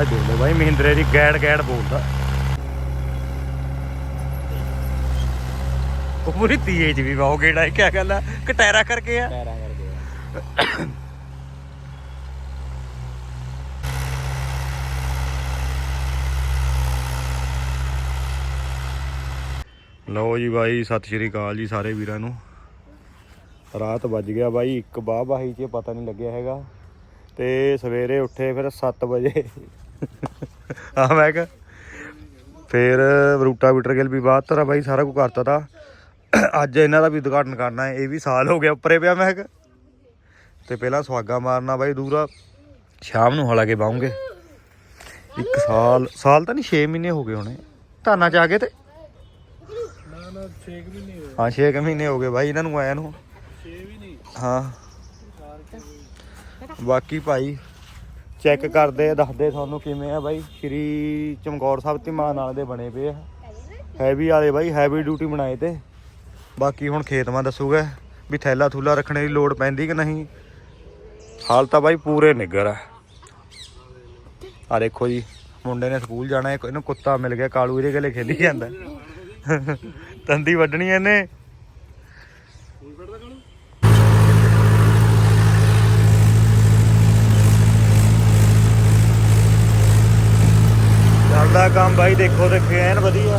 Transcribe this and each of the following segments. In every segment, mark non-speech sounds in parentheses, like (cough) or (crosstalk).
ਆਵਾਜ਼ ਦੇ ਲਓ ਬਾਈ ਮਹਿੰਦਰੇ ਦੀ ਗੈੜ ਗੈੜ ਬੋਲਦਾ। ਉਹ ਪੂਰੀ ਤੀਏ ਚ ਵੀ ਵਾਓ ਗੇੜਾ ਹੈ ਕੀ ਗੱਲ ਆ? ਕਟੈਰਾ ਕਰਕੇ ਆ। ਪੈਰਾਂ ਕਰਕੇ ਲਓ ਜੀ ਬਾਈ ਸਤਿ ਸ਼੍ਰੀ ਅਕਾਲ ਜੀ ਸਾਰੇ ਵੀਰਾਂ ਨੂੰ। ਰਾਤ ਵੱਜ ਗਿਆ ਬਾਈ ਇੱਕ ਬਾਹ ਬਾਹੀ ਚ ਪਤਾ ਨਹੀਂ ਲੱਗਿਆ ਹੈਗਾ। ਤੇ ਸਵੇਰੇ ਉੱਠੇ ਫਿਰ 7 ਵਜੇ। ਆ ਮੈਂ ਕਿਹਾ ਫਿਰ ਰੂਟਾ ਬੀਟਰ ਗਿਲ ਵੀ ਬਾਤ ਤਰਾ ਬਾਈ ਸਾਰਾ ਕੁਝ ਕਰਤਾ ਤਾ। ਅੱਜ ਇਹਨਾਂ ਦਾ ਵੀ ਉਦਘਾਟਨ ਕਰਨਾ ਹੈ ਇਹ ਵੀ ਸਾਲ ਹੋ ਗਿਆ ਉੱਪਰੇ ਪਿਆ ਮੈਂ ਕਿਹਾ। ਤੇ ਪਹਿਲਾਂ ਸਵਾਗਾ ਮਾਰਨਾ ਬਾਈ ਦੂਰਾ ਸ਼ਾਮ ਨੂੰ ਹਲਾ ਕੇ ਬਾਉਂਗੇ। ਇੱਕ ਸਾਲ ਸਾਲ ਤਾਂ ਨਹੀਂ 6 ਮਹੀਨੇ ਹੋ ਗਏ ਹੋਣੇ। ਧਾਨਾ ਚ ਆ ਗਏ ਤੇ ਨਾ ਨਾ 6 ਵੀ ਨਹੀਂ ਹੋਏ ਹਾਂ 6 ਮਹੀਨੇ ਹੋ ਗਏ ਬਾਈ ਇਹਨਾਂ ਨੂੰ ਆਇਆ ਨੂੰ। 6 ਵੀ ਨਹੀਂ। ਹਾਂ। 4 ਬਾਕੀ ਭਾਈ ਚੈੱਕ ਕਰਦੇ ਆ, ਦੱਸਦੇ ਤੁਹਾਨੂੰ ਕਿਵੇਂ ਆ ਬਾਈ। ਸ਼੍ਰੀ ਚਮਕੌਰ ਸਾਹਿਬ ਤੇ ਨਾਲ ਦੇ ਬਣੇ ਪਏ ਆ। ਹੈਵੀ ਵਾਲੇ ਬਾਈ ਹੈਵੀ ਡਿਊਟੀ ਬਣਾਏ ਤੇ। ਬਾਕੀ ਹੁਣ ਖੇਤਵਾਂ ਦੱਸੂਗਾ ਵੀ ਥੈਲਾ ਥੂਲਾ ਰੱਖਣੇ ਦੀ ਲੋੜ ਪੈਂਦੀ ਕਿ ਨਹੀਂ। ਹਾਲ ਤਾਂ ਬਾਈ ਪੂਰੇ ਨਿੱਗਰ ਆ। ਆ ਦੇਖੋ ਜੀ, ਮੁੰਡੇ ਨੇ ਸਕੂਲ ਜਾਣਾ ਇਹਨੂੰ ਕੁੱਤਾ ਮਿਲ ਗਿਆ, ਕਾਲੂ ਇਹਦੇ ਗਲੇ ਖੇਲੀ ਜਾਂਦਾ। ਤੰਦੀ ਵੱਢਣੀ ਇਹਨੇ ਚੱਲਦਾ ਕੰਮ ਬਾਈ ਦੇਖੋ ਦੇਖੇ ਐਨ ਵਧੀਆ।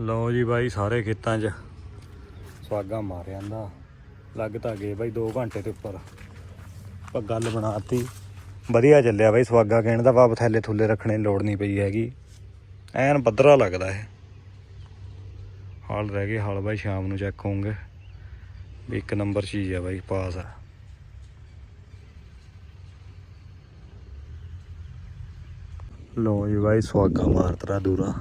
ਲਓ ਜੀ ਬਾਈ ਸਾਰੇ ਖੇਤਾਂ 'ਚ ਸਵਾਗਾ ਮਾਰ ਜਾਂਦਾ ਲੱਗ ਤਾਂ ਗਏ ਬਾਈ 2 ਘੰਟੇ ਦੇ ਉੱਪਰ। ਪਰ ਗੱਲ ਬਣਾਤੀ। ਵਧੀਆ ਚੱਲਿਆ ਬਾਈ ਸਵਾਗਾ ਕਹਿਣ ਦਾ ਭਾਵ ਥੈਲੇ ਥੁੱਲੇ ਰੱਖਣੇ ਦੀ ਲੋੜ ਨਹੀਂ ਪਈ ਹੈਗੀ। ਐਨ ਪੱਧਰਾ ਲੱਗਦਾ ਇਹ। ਹਾਲ ਰਹਿ ਗਏ, ਹਾਲ ਬਾਈ ਸ਼ਾਮ ਨੂੰ ਚੈੱਕ ਹੋਣਗੇ ਵੀ ਇੱਕ ਨੰਬਰ ਚੀਜ਼ ਆ ਬਾਈ, ਪਾਸ ਆ। ਲੋ ਜੀ ਬਾਈ ਸਵਾਗਾ ਮਾਰਤਰਾ ਦੂਰਾ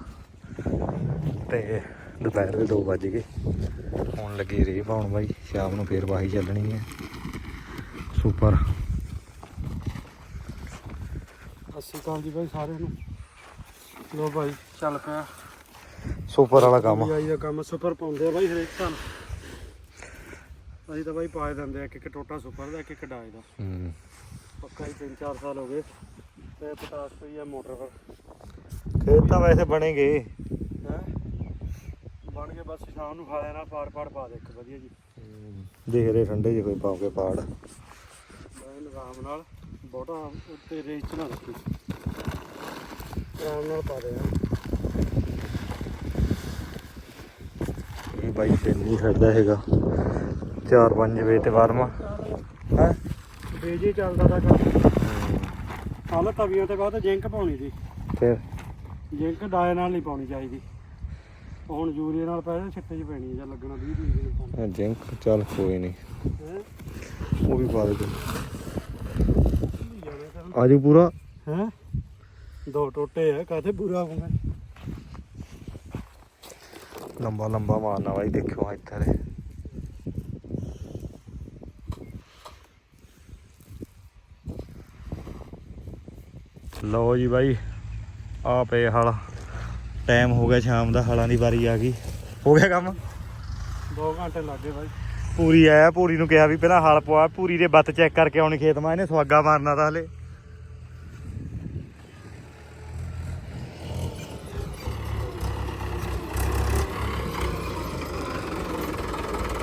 ਤੇ ਦੁਪਹਿਰ ਦੇ 2 ਵੱਜ ਗਏ। ਹੁਣ ਲੱਗੀ ਰੇ ਪਾਉਣ ਬਾਈ ਸ਼ਾਮ ਨੂੰ ਫੇਰ ਵਾਹੀ ਚੱਲਣੀ ਹੈ। ਸੁਪਰ ਅਸੀਂ ਕਾਲ ਜੀ ਬਾਈ ਸਾਰਿਆਂ ਨੂੰ। ਲੋ ਬਾਈ ਚੱਲ ਪਿਆ। ਸੁਪਰ ਵਾਲਾ ਕੰਮ। ਆਈ ਦਾ ਕੰਮ ਸੁਪਰ ਪਾਉਂਦੇ ਆ ਬਾਈ ਹਰੇਕ ਸਾਲ। ਅਸੀਂ ਤਾਂ ਬਾਈ ਪਾ ਦਿੰਦੇ ਆ ਇੱਕ ਇੱਕ ਟੋਟਾ ਸੁਪਰ ਦਾ ਇੱਕ ਇੱਕ ਡਾਈ ਦਾ। ਹੂੰ। ਪੱਕਾ ਹੀ 3-4 ਸਾਲ ਹੋ ਗਏ। ਤੇ ਪਟਾਸ ਪਈ ਆ ਮੋਟਰ ਪਰ। ਖੇਤ ਤਾਂ ਵੈਸੇ ਬਣੇਗੇ ਹੈ? ਬਣ ਕੇ ਬਸ ਸ਼ਾਮ ਨੂੰ ਖਾ ਲੈਣਾ ਪਾੜ ਪਾੜ ਪਾ ਦੇ ਇੱਕ ਵਧੀਆ ਜੀ। ਦੇਖ ਰਹੇ ਠੰਡੇ ਜਿਹੇ ਕੋਈ ਪਾਓਗੇ ਪਾੜ। ਐਨ ਆਰਾਮ ਨਾਲ ਬਹੁਤਾ ਉੱਤੇ ਰੇਂਜ ਚ ਨਾ ਰੱਖੀ। ਆਰਾਮ ਨਾਲ ਪਾ ਦੇ ਇਹ ਬਾਈ ਛੇਲ ਨਹੀਂ ਛੱਡਦਾ ਹੈਗਾ। 4-5 ਵਜੇ ਤੇ ਵਾਰਮਾ ਹੈ? ਬੇਜੀ ਚੱਲਦਾ ਤਾਂ ਕੰਮ। ਹਾਲ ਤਵੀਆਂ ਤੇ ਬਾਅਦ ਜਿੰਕ ਪਾਉਣੀ ਸੀ। ਫਿਰ? ਜਿੰਕ ਡਾਏ ਨਾਲ ਨਹੀਂ ਪਾਉਣੀ ਚਾਹੀਦੀ। ਹੁਣ ਯੂਰੀਆ ਨਾਲ ਪਹਿਲੇ ਛਿੱਟੇ 'ਚ ਪੈਣੀ ਜਾਂ ਲੱਗਣਾ 20 ਦਿਨ ਦੇ ਜਿੰਕ ਚੱਲ ਕੋਈ ਨਹੀਂ। ਹੈ? ਉਹ ਵੀ ਪਾ ਦੇ ਆਜੂ ਪੂਰਾ? ਹੈ? ਦੋ ਟੋਟੇ ਆ ਕਾਥੇ ਪੂਰਾ ਹੋਊਗਾ ਲੰਬਾ ਲੰਬਾ ਮਾਰਨਾ ਬਾਈ ਦੇਖਿਓ ਇੱਧਰ ਲਓ ਜੀ ਬਾਈ ਆ ਪਏ ਹਲ। ਟਾਈਮ ਹੋ ਗਿਆ ਸ਼ਾਮ ਦਾ ਹਲਾਂ ਦੀ ਵਾਰੀ ਆ ਗਈ। ਹੋ ਗਿਆ ਕੰਮ? 2 ਘੰਟੇ ਲੱਗੇ ਬਾਈ। ਪੂਰੀ ਆਇਆ ਪੂਰੀ ਨੂੰ ਕਿਹਾ ਵੀ ਪਹਿਲਾਂ ਹਲ ਪਵਾ ਪੂਰੀ ਦੇ ਬੱਤ ਚੈੱਕ ਕਰਕੇ ਆਉਣੀ ਖੇਤ ਮਾ ਇਹਨੇ ਸਵਾਗਾ ਮਾਰਨਾ ਤਾਂ ਹਲੇ।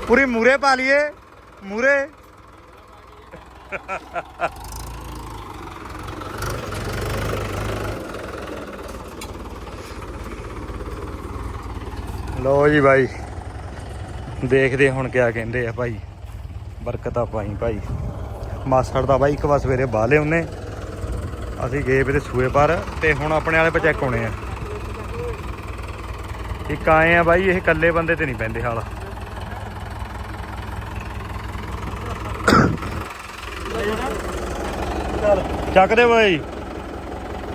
ਪੂਰੀ ਮੂਰੇ ਪਾ ਲਈਏ ਮੂਰੇ। ਲੋ ਜੀ ਬਾਈ। ਦੇਖਦੇ ਹੁਣ ਕਿਆ ਕਹਿੰਦੇ ਆ ਭਾਈ। ਬਰਕਤਾਂ ਪਾਈ ਭਾਈ। ਮਾਸੜ ਦਾ ਬਾਈ ਇੱਕ ਵਾਰ ਸਵੇਰੇ ਬਾਹਲੇ ਉਹਨੇ ਅਸੀਂ ਗਏ ਵੀ ਤੇ ਸੂਏ ਪਰ ਤੇ ਹੁਣ ਆਪਣੇ ਵਾਲੇ ਪੇ ਚੈੱਕ ਹੋਣੇ ਆ। ਇੱਕ ਆਏ ਆ ਬਾਈ, ਇਹ ਇਕੱਲੇ ਬੰਦੇ ਤੇ ਨਹੀਂ ਪੈਂਦੇ ਹਾਲ। ਚੱਕਦੇ ਬਾਈ।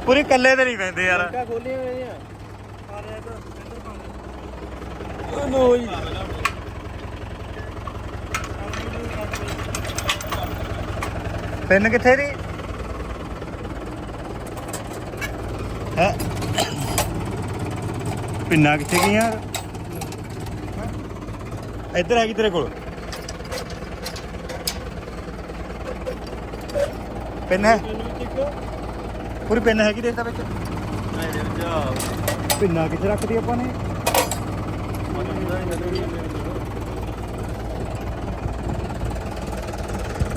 ਪੂਰੀ ਇਕੱਲੇ ਤੇ ਨਹੀਂ ਪੈਂਦੇ ਯਾਰ। ਖੋਲੀਆਂ ਹੋਈਆਂ। ਆ ਜੀ ਪਿੰਨ ਕਿੱਥੇ ਦੀ? ਹੈ? ਪਿੰਨਾ ਕਿੱਥੇ ਗਈਆਂ? ਇੱਧਰ ਹੈਗੀ ਤੇਰੇ ਕੋਲ। ਪਿੰਨ ਹੈ? ਪੂਰੀ ਪਿੰਨ ਹੈਗੀ ਦੇਖਦਾ ਵਿੱਚ। ਪਿੰਨਾ ਕਿੱਥੇ ਰੱਖਦੀ ਆਪਾਂ ਨੇ?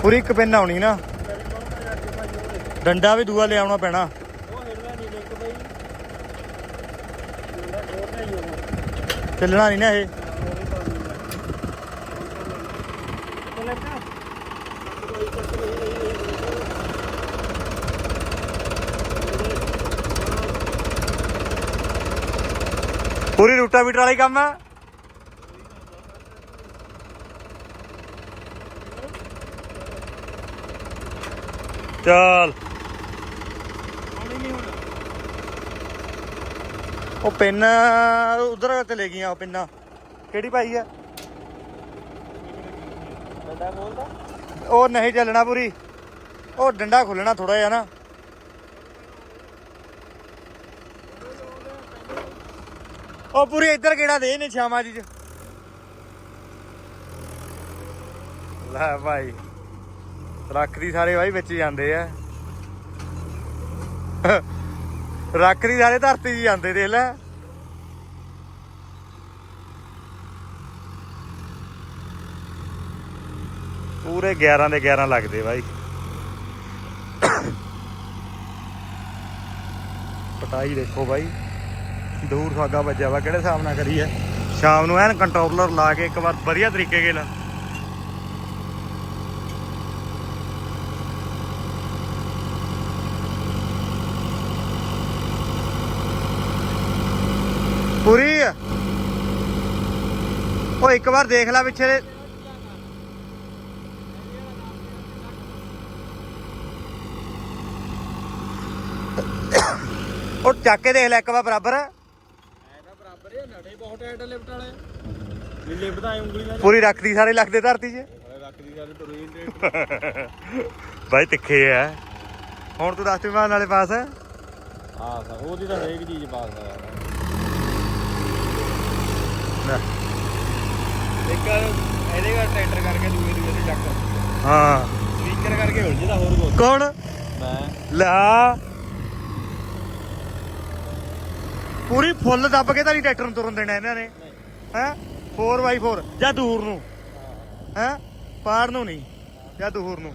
ਪੂਰੀ ਇੱਕ ਪਿੰਨ ਆਉਣੀ ਨਾ। ਡੰਡਾ ਵੀ ਦੂਆ ਲਿਆਉਣਾ ਪੈਣਾ। ਉਹ ਹਿੜਦਾ ਨਹੀਂ ਚੱਲਣਾ ਨਹੀਂ ਨਾ ਇਹ। ਪੂਰੀ ਰੂਟਾ ਵੀਟਰ ਵਾਲੀ ਕੰਮ ਆ। ਚੱਲ। ਉਹ ਪਿੰਨ ਉਧਰ ਚਲੇ ਗਈਆਂ ਉਹ ਪਿੰਨਾਂ। ਕਿਹੜੀ ਪਾਈ ਆ? ਡੰਡਾ ਖੋਲਦਾ? ਉਹ ਨਹੀਂ ਚੱਲਣਾ ਪੂਰੀ। ਉਹ ਡੰਡਾ ਖੁੱਲਣਾ ਥੋੜਾ ਜਿਹਾ ਨਾ। ਉਹ ਪੂਰੀ ਇੱਧਰ ਕਿਹੜਾ ਦੇ ਨੇ ਛਾਵਾਂ ਜੀ ਚ? ਲੈ ਭਾਈ। ਰੱਖਦੀ ਸਾਰੇ ਭਾਈ ਵਿੱਚ ਜਾਂਦੇ ਆ। ਰੱਖਦੀ ਸਾਰੇ, ਧਰਤੀ 'ਚ ਜਾਂਦੇ, ਦੇਖ ਲੈ। ਪੂਰੇ 11 ਦੇ 11 ਲੱਗਦੇ ਬਾਈ। ਪਟਾਈ ਦੇਖੋ ਬਾਈ। ਦੂਰ ਸਾਗਾ ਵੱਜਿਆ ਵਾ, ਕਿਹੜੇ ਹਿਸਾਬ ਨਾਲ ਕਰੀ ਹੈ ਸ਼ਾਮ ਨੂੰ ਐਨ ਕੰਟਰੋਲਰ ਲਾ ਕੇ ਇੱਕ ਵਾਰ ਵਧੀਆ ਤਰੀਕੇ ਨਾਲ ਪੂਰੀ ਆ ਉਹ ਇੱਕ ਵਾਰ ਦੇਖ ਲੈ ਪਿੱਛੇ ਦੇ। ਉਹ ਚੱਕ ਕੇ ਦੇਖ ਲੈ ਇੱਕ ਵਾਰ ਬਰਾਬਰ। ਬਰਾਬਰ ਹੈ ਨੜੇ ਬਹੁਤ ਟਾਈਟ ਲਿਫਟ ਵਾਲੇ ਵੀ ਲਿਫਟ ਆਏ ਉਂਗਲੀਆਂ ਪੂਰੀ ਰੱਖਦੀ ਸਾਰੇ ਲੱਗਦੇ ਧਰਤੀ 'ਚ। ਰੱਖਦੀ ਗੱਲ ਟੁਰੀ ਤੇ ਬਾਈ ਤਿੱਖੇ ਐ ਹੁਣ ਤੂੰ ਦੱਸ ਤੇ ਮਾਨ ਵਾਲੇ ਪਾਸ ਹਾਂ ਸਰ ਉਹਦੀ ਤਾਂ ਹਰੇਕ ਚੀਜ਼ ਪਾਸ ਆ ਯਾਰ। ਇੱਕ ਇਹਦੇ ਦਾ ਟਰੈਕਟਰ ਕਰਕੇ ਦੂਏ ਦੂਏ ਤੇ ਚੱਕ। ਹਾਂ। ਸਪੀਕਰ ਕਰਕੇ ਉਲਝਦਾ ਹੋਰ ਕੁਝ ਕੌਣ? ਮੈਂ। ਲਾ ਪੂਰੀ ਫੁੱਲ ਦੱਬ ਕੇ ਤਾਂ ਨਹੀਂ ਟਰੈਕਟਰ ਨੂੰ ਤੁਰਨ ਦੇਣਾ ਇਹਨਾਂ ਨੇ। ਹੈ? 4x4 ਜਾਂ ਦੂਰ ਨੂੰ। ਹੈ? ਪਾਰ ਨੂੰ ਨਹੀਂ ਜਾਂ ਦੂਰ ਨੂੰ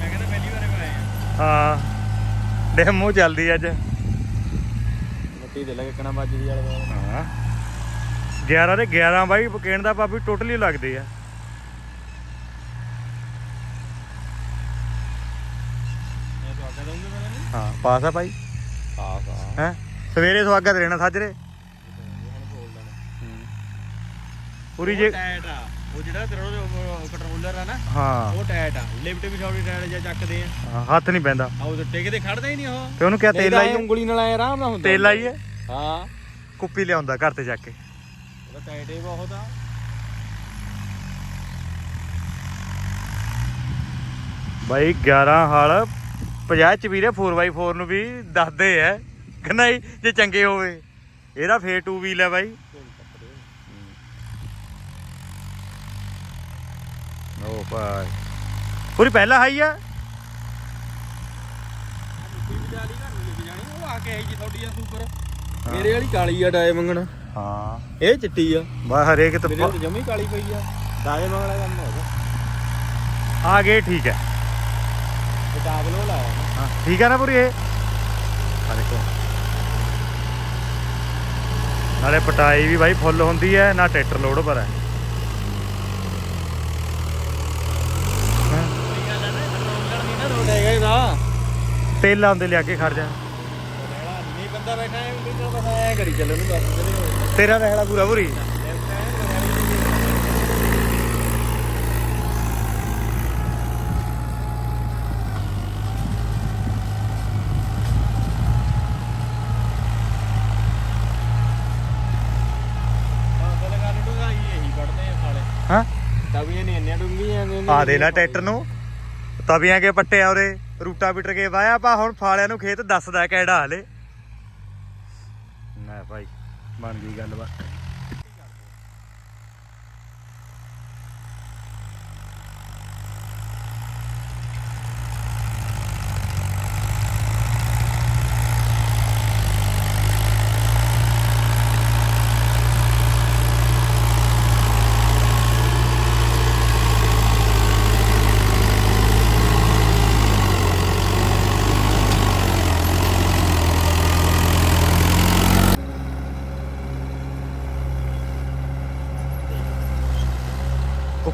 ਮੈਂ ਕਹਿੰਦਾ ਪਹਿਲੀ ਵਾਰ ਆਏ ਆ ਹਾਂ ਡੈਮੋ ਚੱਲਦੀ ਅੱਜ। ਮਿੱਟੀ ਦੇ ਲੱਗੇ ਕਣਾ ਵੱਜਦੀ ਵਾਲੇ ਹਾਂ। 11 ਦੇ 11 ਬਾਈ ਕਹਿਣ ਦਾ ਪਾਪੀ ਟੋਟਲੀ ਲੱਗਦੇ ਆ। ਦਊਂਗੇ ਨਹੀਂ? ਹਾਂ ਪਾਸ ਆ ਭਾਈ। ਪਾਸ ਆ। ਹੈ? ਸਵੇਰੇ ਸਵਾਗਤ ਰਹਿਣਾ ਸਾਜਰੇ। ਪੂਰੀ ਜੇ ਟਾਇਟ ਆ। ਉਹ ਜਿਹੜਾ ਤੇਰਾ ਕੰਟਰੋਲਰ ਆ ਨਾ ਹਾਂ। ਉਹ ਟਾਇਟ ਆ। ਲਿਫਟ ਵੀ ਛੋਟੀ ਟਾਇਟ ਜਾਂ ਚੱਕਦੇ ਆ। ਹਾਂ, ਹੱਥ ਨਹੀਂ ਪੈਂਦਾ। ਆ ਉਹ ਟਿਕ ਤੇ ਖੜਦਾ ਹੀ ਨਹੀਂ ਉਹ। ਤੇ ਉਹਨੂੰ ਕਿਹਾ ਤੇਲ ਲਾਈ। ਉਂਗਲੀ ਨਾਲ ਆਏ ਆਰਾਮ ਨਾਲ ਹੁੰਦਾ। ਤੇਲ ਲਾਈਏ। ਹਾਂ। ਕੁੱਪੀ ਲਿਆਉਂਦਾ ਘਰ ਤੇ ਜਾ ਕੇ। ਉਹਦਾ ਟਾਇਟ ਹੀ ਬਹੁਤ ਆ। ਬਾਈ 11 ਹਾਲ। 50 ਚ ਵੀਰੇ 4x4 ਨੂੰ ਵੀ ਦੱਸਦੇ ਐ ਕਿ ਨਹੀਂ ਜੇ ਚੰਗੇ ਹੋਵੇ। ਇਹਦਾ ਫੇਰ 2 ਵੀਲ ਹੈ ਬਾਈ। ਓ ਭਾਈ। ਪੂਰੀ ਪਹਿਲਾ ਹਾਈ ਆ? ਉਹ ਆ ਕੇ ਆਈ ਜੀ ਤੁਹਾਡੀ ਆ ਸੁਪਰ ਮੇਰੇ ਵਾਲੀ ਕਾਲੀ ਆ ਡਾਏ ਮੰਗਣ ਹਾਂ। ਇਹ ਚਿੱਟੀ ਆ। ਬਾ ਹਰੇਕ ਤੇ ਮੇਰੇ ਕੋਲ ਜਮੀ ਕਾਲੀ ਪਈ ਆ। ਡਾਏ ਮੰਗਣਾ ਕੰਮ ਹੋ ਗਿਆ ਆ ਗਏ ਠੀਕ ਹੈ ਕਿਤਾਬ ਲੋ ਲਾਇਆ ਨਾ। ਹਾਂ ਠੀਕ ਹੈ ਨਾ ਪੂਰੀ ਇਹ? ਆ ਦੇਖੋ। ਨਾਲੇ ਪਟਾਈ ਵੀ ਬਾਈ ਫੁੱਲ ਹੁੰਦੀ ਹੈ ਨਾ ਟਰੈਕਟਰ ਲੋਡ ਪਰ ਹੈਂ? ਸਹੀ ਗੱਲ ਆ ਨਾ ਕੰਟਰੋਲਰ ਨਹੀਂ ਨਾ ਰੋਡ ਹੈਗਾ ਇਹਦਾ ਤੇਲ ਲਾਉਂਦੇ ਲਿਆ ਕੇ ਖੜ ਜਾ। ਨਹੀਂ ਬੰਦਾ ਬੈਠਾ ਹੈ ਵੀ ਤਾਂ ਬਸ ਐ ਕਰੀ ਚੱਲੋ ਨੂੰ ਬਸ ਤੇਰਾ ਰਹਿਣਾ ਪੂਰਾ ਪੂਰੀ ਹਾਂ। ਤਵੀਆਂ ਨਹੀਂ ਇੰਨੀਆਂ ਡੂੰਘੀਆਂ ਨੇ ਆ ਦੇ ਲੈ ਟਰੈਕਟਰ ਨੂੰ। ਤਵੀਆਂ ਕੇ ਪੱਟੇ ਆ ਉਰੇ, ਰੂਟਾ ਬਿਟਰ ਕੇ ਵਾਇਆ ਪਾ, ਹੁਣ ਫਾਲਿਆਂ ਨੂੰ ਖੇਤ ਦੱਸਦਾ ਕਿਹੜਾ ਹਲੇ। ਭਾਈ, ਬਣ ਗਈ ਗੱਲਬਾਤ।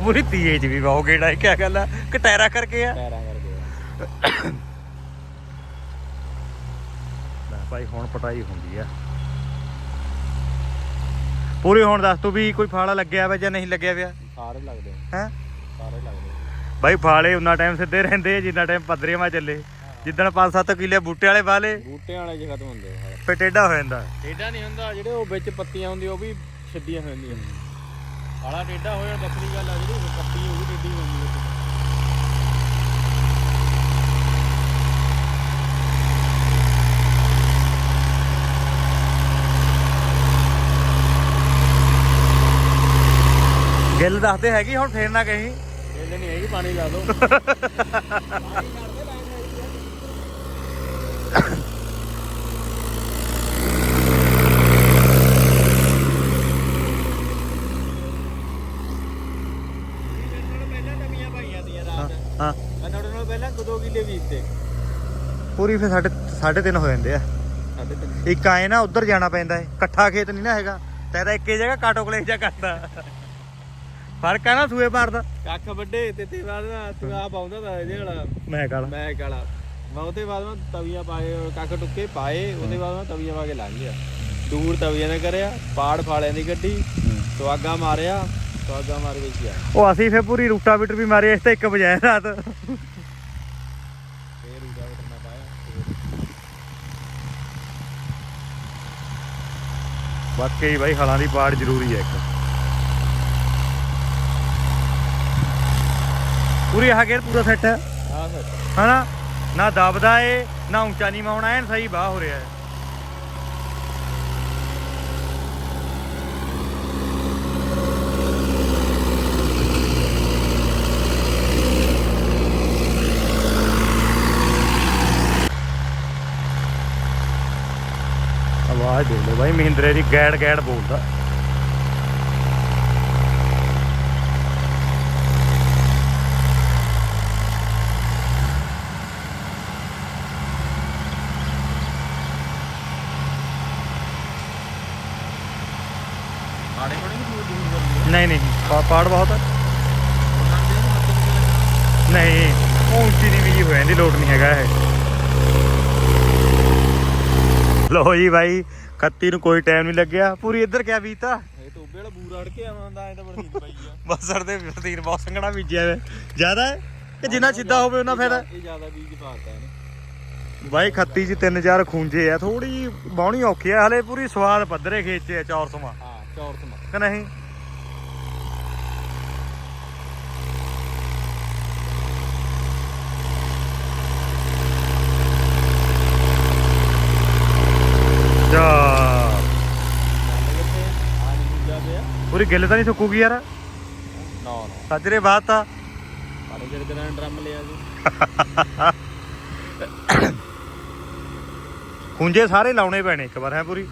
ਪੂਰੀ ਤੀਏ ਚ ਵੀ ਬਹੁ ਗੇੜਾ ਹੈ ਕੀ ਗੱਲ ਆ? ਕਟੈਰਾ ਕਰਕੇ ਆ? ਪੈਰਾਂ ਕਰਕੇ ਲੈ ਭਾਈ ਹੁਣ ਪਟਾਈ ਹੁੰਦੀ ਆ। ਪੂਰੀ ਹੁਣ ਦੱਸ ਤੂੰ ਵੀ ਕੋਈ ਫਾਲਾ ਲੱਗਿਆ ਵਾ ਜਾਂ ਨਹੀਂ ਲੱਗਿਆ ਪਿਆ? ਸਾਰੇ ਲੱਗਦੇ ਹੈ? ਸਾਰੇ ਲੱਗਦੇ ਭਾਈ ਫਾਲੇ ਉਨਾ ਟਾਈਮ ਸਿੱਧੇ ਰਹਿੰਦੇ ਆ ਜਿੰਨਾ ਟਾਈਮ ਪੱਧਰੇ ਮਾ ਚੱਲੇ। ਜਿੱਦਣ 5-7 ਕਿੱਲੇ ਬੂਟੇ ਵਾਲੇ ਵਾਲੇ ਬੂਟਿਆਂ ਵਾਲੇ ਚ ਖਤਮ ਹੁੰਦੇ ਫੇ ਟੇਢਾ ਹੋ ਜਾਂਦਾ। ਟੇਡਾ ਨਹੀਂ ਹੁੰਦਾ ਜਿਹੜੇ ਉਹ ਵਿੱਚ ਪੱਤੀਆਂ ਹੁੰਦੀਆਂ ਉਹ ਵੀ ਛੱਡੀਆਂ ਹੋ। ਆਲਾ ਟੇਡਾ ਹੋ ਦੱਸਣੀ ਗੱਲ ਆ ਜਿਹੜੀ ਪੱਤੀ ਉਹ ਵੀ ਟੇਡੀ ਹੈ ਗਿੱਲ ਦੱਸਦੇ ਹੈਗੀ ਹੁਣ ਫੇਰ ਨਾ ਕਹੀਂ। ਇਹਦੇ ਨਹੀਂ ਹੈਗੀ ਪਾਣੀ ਲਾ ਦੋ (laughs) ਹਾਂ ਹਾਂ ਮੈਂ ਤੁਹਾਡੇ ਨਾਲ ਪਹਿਲਾਂ ਕਦੋਂ ਕਿੱਲੇ ਬੀਜਤੇ ਪੂਰੀ ਫੇ ਸਾਡੇ ਸਾਢੇ ਤਿੰਨ ਹੋ ਜਾਂਦੇ ਆ। ਸਾਡੇ ਤਿੰਨ। ਇੱਕ ਆਏ ਨਾ ਉੱਧਰ ਜਾਣਾ ਪੈਂਦਾ ਏ ਇਕੱਠਾ ਖੇਤ ਨਹੀਂ ਨਾ ਹੈਗਾ। ਤੇਰਾ ਇੱਕੇ ਜਗ੍ਹਾ ਕਾਟੋ ਕਲੇਸ਼ ਜਾ ਕਰਦਾ। ਫ਼ਰਕ ਆ ਨਾ ਸੂਏ ਮਾਰਦਾ। ਕੱਖ ਵੱਡੇ ਤੇ ਤੇ ਬਾਅਦ ਨਾ ਤੂੰ ਆ ਪਾਉਂਦਾ ਤਾਂ ਇਹਦੇ ਵਾਲਾ। ਮੈਂ ਕਾਲਾ। ਮੈਂ ਕਾਲਾ। ਮੈਂ ਉਹਦੇ ਬਾਅਦ ਮੈਂ ਤਵੀਆਂ ਪਾਏ ਕੱਖ ਟੁੱਕੇ ਪਾਏ ਉਹਦੇ ਬਾਅਦ ਮੈਂ ਤਵੀਆਂ ਪਾ ਕੇ ਲੰਘ ਗਿਆ। ਦੂਰ ਤਵੀਆਂ ਨੇ ਕਰਿਆ ਪਾੜ ਫਾਲਿਆਂ ਦੀ ਗੱਡੀ ਸਵਾਗਾ ਮਾਰਿਆ ਸਵਾਗਾ ਮਾਰ ਕੇ ਗਿਆ। ਉਹ ਅਸੀਂ ਫੇ ਪੂਰੀ ਰੂਟਾ ਬੀਟਰ ਵੀ ਮਾਰੇ ਇਸ ਤੇ ਇੱਕ ਵਜਾਇਆ ਰਾਤ ਫੇਰ ਉਹਦਾ ਵਟਣਾ ਪਾਇਆ ਵਾਕਈ ਬਾਈ ਹਲਾਂ ਦੀ ਪਾੜ ਜ਼ਰੂਰੀ ਹੈ ਇੱਕ। ਪੂਰੀ ਆਹ ਗੇਰ ਪੂਰਾ ਸੈੱਟ ਹੈ? ਆ ਸਰ ਹਨਾ? ਨਾ ਦਬਦਾ ਏ ਨਾ ਉੱਚਾ ਨਹੀਂ ਮਾਉਣਾ ਐਨ ਸਹੀ ਬਾਹ ਹੋ ਰਿਹਾ ਹੈ ਆਵਾਜ਼ ਬੋਲਦੇ ਬਾਈ ਮਹਿੰਦਰੇ ਦੀ ਗੈੜ ਗੈੜ ਬੋਲਦਾ ਨਹੀਂ ਨਹੀਂ ਪਾੜ ਬਹੁਤ ਨਹੀਂ ਉਹ ਉੱਚੀ ਦੀ ਵੀ ਹੋਇਆ ਇਹਦੀ ਲੋਡ ਨਹੀਂ ਹੈਗਾ ਇਹ। ਲੋ ਜੀ ਭਾਈ 31 ਨੂੰ ਕੋਈ ਟਾਈਮ ਨਹੀਂ ਲੱਗਿਆ। ਪੂਰੀ ਇੱਧਰ ਕਿਆ ਬੀਤਾ ਇਹ ਟੋਬੇ ਵਾਲਾ ਬੂਰਾ ਅੜ ਕੇ ਆਉਂਦਾ ਐ ਆ। ਜਿੰਨਾ ਸਿੱਧਾ ਹੋਵੇ ਉਹਨਾਂ ਬਾਈ 31 ਚ 3000 ਖੂੰਜੇ ਆ ਥੋੜੀ ਬਾਹਣੀ ਔਖੀ ਆ ਹਲੇ ਪੂਰੀ ਸਵਾਦ ਪੱਧਰੇ ਖੇਚੇ ਆ ਚੌਰਸਮਾ ਹਾਂ ਚੌਰਸਮਾ ਕਿ ਨਹੀਂ? ਪੂਰੀ ਗਿੱਲ ਤਾਂ ਨਹੀਂ ਸੁੱਕੂਗੀ ਯਾਰ। ਨਾ ਨਾ। ਸੱਜਰੇ ਬਾਤ ਤਾਂ ਪਾਣੀ ਜਿਹੜੇ ਦਿਨਾਂ ਡਰਮ ਲਿਆ ਜੀ। ਖੂੰਜੇ ਸਾਰੇ ਲਾਉਣੇ ਪੈਣੇ ਇੱਕ ਵਾਰ ਹੈ ਪੂਰੀ?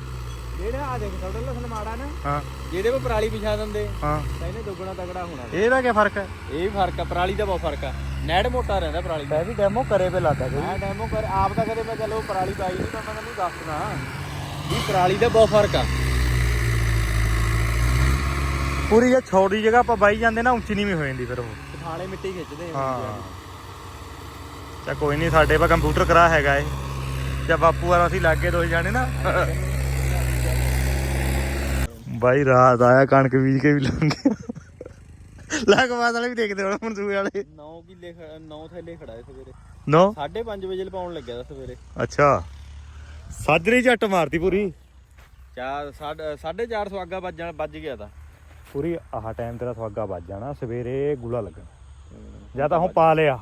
ਜਿਹੜੇ ਆ ਦੇਖ ਤੁਹਾਡਾ ਲਸਣ ਮਾੜਾ ਨਾ। ਹਾਂ। ਜਿਹਦੇ ਕੋ ਪਰਾਲੀ ਵਿਛਾ ਦਿੰਦੇ ਹਾਂ। ਤਾਂ ਇਹਨੇ ਦੁੱਗਣਾ ਤਗੜਾ ਹੋਣਾ ਇਹਦਾ ਕੀ ਫ਼ਰਕ ਹੈ? ਇਹ ਵੀ ਫ਼ਰਕ ਆ ਪਰਾਲੀ ਦਾ ਬਹੁਤ ਫ਼ਰਕ ਆ। ਨੈੜ ਮੋਟਾ ਰਹਿੰਦਾ ਪਰਾਲੀ ਦਾ। ਮੈਂ ਵੀ ਡੈਮੋ ਕਰੇ ਪੇ ਲਾਦਾ ਮੈਂ ਡੈਮੋ ਕਰ ਆਪ ਤਾਂ ਕਦੇ ਮੈਂ ਚਲੋ ਪਰਾਲੀ ਪਾਈ ਨਹੀਂ ਤਾਂ ਮੈਂ ਤੁਹਾਨੂੰ ਦੱਸਣਾ ਵੀ ਪਰਾਲੀ ਦਾ ਬਹੁਤ ਫ਼ਰਕ ਆ। ਪੂਰੀ ਜੇ ਛੋਟੀ ਜਗ੍ਹਾ ਆਪਾਂ ਬਾਈ ਜਾਂਦੇ ਨਾ ਉੱਚੀ ਨੀਵੀਂ ਹੋ ਜਾਂਦੀ ਫਿਰ ਉਹ। ਖਾਲੇ ਮਿੱਟੀ ਖਿੱਚਦੇ ਹਾਂ। ਚਾ ਕੋਈ ਨਹੀਂ ਸਾਡੇ ਪਾ ਕੰਪਿਊਟਰ ਕਰਾ ਹੈਗਾ ਏ। ਜਾਂ ਬਾਪੂ ਵਾਲਾ ਅਸੀਂ ਲੱਗੇ ਦੋਈ ਜਾਣੇ ਨਾ। ਬਾਈ ਰਾਤ ਆਇਆ ਕਣਕ ਬੀਜ ਕੇ ਵੀ ਲੰਘ ਗਿਆ ਲੱਗ ਬਾਦ ਵਾਲੇ ਵੀ ਦੇਖਦੇ ਹੁਣ ਮਨਸੂਰ ਵਾਲੇ। 9 ਕਿੱਲੇ 9 ਥੈਲੇ ਖੜਾ ਹੈ ਸਵੇਰੇ। ਨੋ? 5:30 ਵਜੇ ਲਪਾਉਣ ਲੱਗਿਆ ਦਾ ਸਵੇਰੇ। ਅੱਛਾ। ਸਾਜਰੀ ਝੱਟ ਮਾਰਤੀ ਪੂਰੀ। ਚਾਰ 4:30 ਸਵਾਗਾ ਵੱਜਣ ਵੱਜ ਗਿਆ ਤਾਂ। ਪੂਰੀ ਆਹ ਟਾਈਮ ਤੇਰਾ ਸਵਾਗਾ ਵੱਜ ਜਾਣਾ ਸਵੇਰੇ ਗੁਲਾ ਲੱਗਣਾ। ਜਾਂ ਤਾਂ ਹੁਣ ਪਾ ਲਿਆ।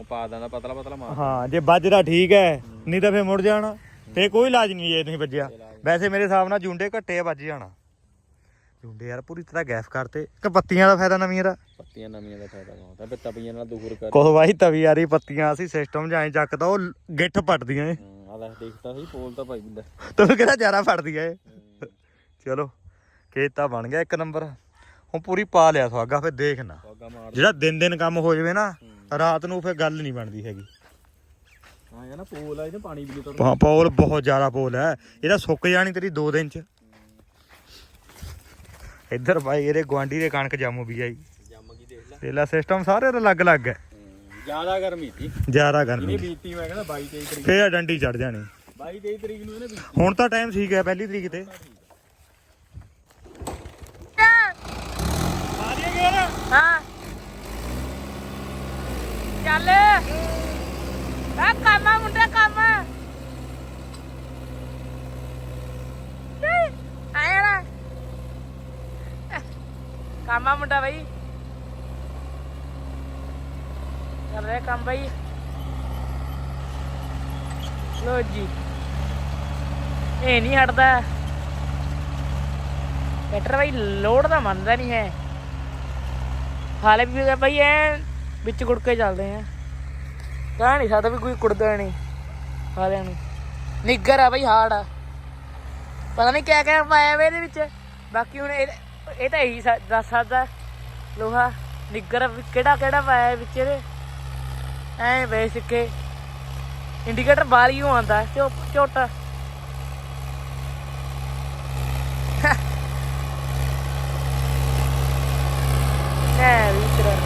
ਉਹ ਪਾ ਦਾਂਦਾ ਪਤਲਾ ਪਤਲਾ ਮਾਰ ਹਾਂ ਜੇ ਵੱਜਦਾ ਠੀਕ ਹੈ। ਨਹੀਂ ਤਾਂ ਫੇਰ ਮੁੜ ਜਾਣਾ। ਤੇ ਕੋਈ ਇਲਾਜ ਨਹੀਂ ਜੇ ਨਹੀਂ ਵੱਜਿਆ। ਵੈਸੇ ਮੇਰੇ ਹਿਸਾਬ ਨਾਲ ਜੁੰਡੇ ਘੱਟੇ ਵੱਜ ਜਾਣਾ। ਜੁੰਡੇ ਯਾਰ ਪੂਰੀ ਤਰ੍ਹਾਂ ਗੈਸ ਕਰਤੇ। ਕਿ ਪੱਤੀਆਂ ਦਾ ਫਾਇਦਾ ਨਵੀਂ ਯਾਰ ਪੱਤੀਆਂ ਨਵੀਆਂ ਦਾ ਫਾਇਦਾ ਬਹੁਤ ਹੈ ਫਿਰ ਤਵੀਆਂ ਨਾਲ ਦੂਰ ਕਰ। ਕੋਹ ਬਾਈ ਤਵੀ ਯਾਰੀ ਪੱਤੀਆਂ ਅਸੀਂ ਸਿਸਟਮ ਜਾਂ ਚੱਕਦਾ ਉਹ ਗਿੱਠ ਪੱਟਦੀਆਂ ਏ ਆ ਲੈ ਦੇਖਤਾ ਸੀ ਪੋਲ ਤਾਂ ਭਾਈ ਬਿੰਦਾ ਤੈਨੂੰ ਕਿਹੜਾ ਜ਼ਿਆਦਾ ਫੜਦੀਆਂ ਏ ਚਲੋ ਖੇਤ ਤਾਂ ਬਣ ਗਿਆ ਇੱਕ ਨੰਬਰ। ਹੁਣ ਪੂਰੀ ਪਾ ਲਿਆ ਸੁਆਗਾ ਫਿਰ ਦੇਖਣਾ ਮਾਰ ਜਿਹੜਾ ਦਿਨ ਦਿਨ ਕੰਮ ਹੋ ਜਾਵੇ ਨਾ ਰਾਤ ਨੂੰ ਫਿਰ ਗੱਲ ਨਹੀਂ ਬਣਦੀ ਹੈਗੀ। ਹਾਂ ਯਾਰ ਨਾ ਪੋਲ ਆ ਇਹਨੇ ਪਾਣੀ ਵੀ ਉਤਰ ਪਾ- ਪੌਲ ਬਹੁਤ ਜ਼ਿਆਦਾ ਪੋਲ ਹੈ। ਇਹਦਾ ਸੁੱਕ ਜਾਣੀ ਤੇਰੀ 2 ਦਿਨ ਚ। ਇੱਧਰ ਬਾਈ ਇਹਦੇ ਗਵਾਂਡੀ ਦੇ ਕਣਕ ਜੰਮ ਵੀ ਆਈ ਜੰਮ ਕੀ ਦੇਖ ਲੈ। ਤੇਲਾ ਸਿਸਟਮ ਸਾਰੇ ਦਾ ਅਲੱਗ-ਅਲੱਗ ਹੈ। ਜ਼ਿਆਦਾ ਗਰਮੀ ਸੀ। ਜ਼ਿਆਦਾ ਗਰਮੀ ਬੀਤੀ ਮੈਂ ਕਹਿੰਦਾ 22 23 ਤਰੀਕ। ਫੇਰ ਡੰਡੀ ਚੜ ਜਾਣੀ। 22 23 ਤਰੀਕ ਨੂੰ ਇਹਨੇ ਹੁਣ ਤਾਂ ਟਾਈਮ ਠੀਕ ਹੈ ਪਹਿਲੀ ਤਰੀਕ ਤੇ। ਹਾਂ। ਚੱਲ। ਆ ਕੰਮ ਆ ਮੁੰਡਾ, ਕੰਮ। ਆਇਆ ਕੰਮ ਆ ਮੁੰਡਾ ਬਈ। ਚੱਲ ਰਿਹਾ ਕੰਮ ਬਈ। ਲੋ ਜੀ। ਇਹ ਨਹੀਂ ਹਟਦਾ। ਟਰੈਕਟਰ ਬਈ ਲੋਡ ਦਾ ਮੰਨਦਾ ਨਹੀਂ ਹੈ। ਹਾਲੇ ਵੀ ਬਈ ਐ ਵਿੱਚ ਗੁੜ ਕੇ ਚੱਲਦੇ ਆ। ਕਹਿ ਨਹੀਂ ਸਕਦਾ ਵੀ ਕੋਈ ਕੁੜਦਾ ਨਹੀਂ। ਹਾਲਿਆਂ ਨੂੰ। ਨਿੱਗਰ ਆ ਬਈ ਹਾਰਡ ਆ। ਪਤਾ ਨਹੀਂ ਕਿਆ ਕਿਆ ਪਾਇਆ ਵੇ ਇਹਦੇ ਵਿੱਚ। ਬਾਕੀ ਹੁਣ ਇਹ ਇਹ ਤਾਂ ਇਹੀ ਦੱਸ ਸਕਦਾ। ਲੋਹਾ ਨਿੱਗਰ ਵੀ ਕਿਹੜਾ ਕਿਹੜਾ ਪਾਇਆ ਵਿੱਚ ਇਹਦੇ? ਐ ਬੇਸਿਕ ਕੇ ਇੰਡੀਕੇਟਰ ਬਾਹਰ ਹੀ ਆਉਂਦਾ ਝੋਟਾ। இருக்கிறார்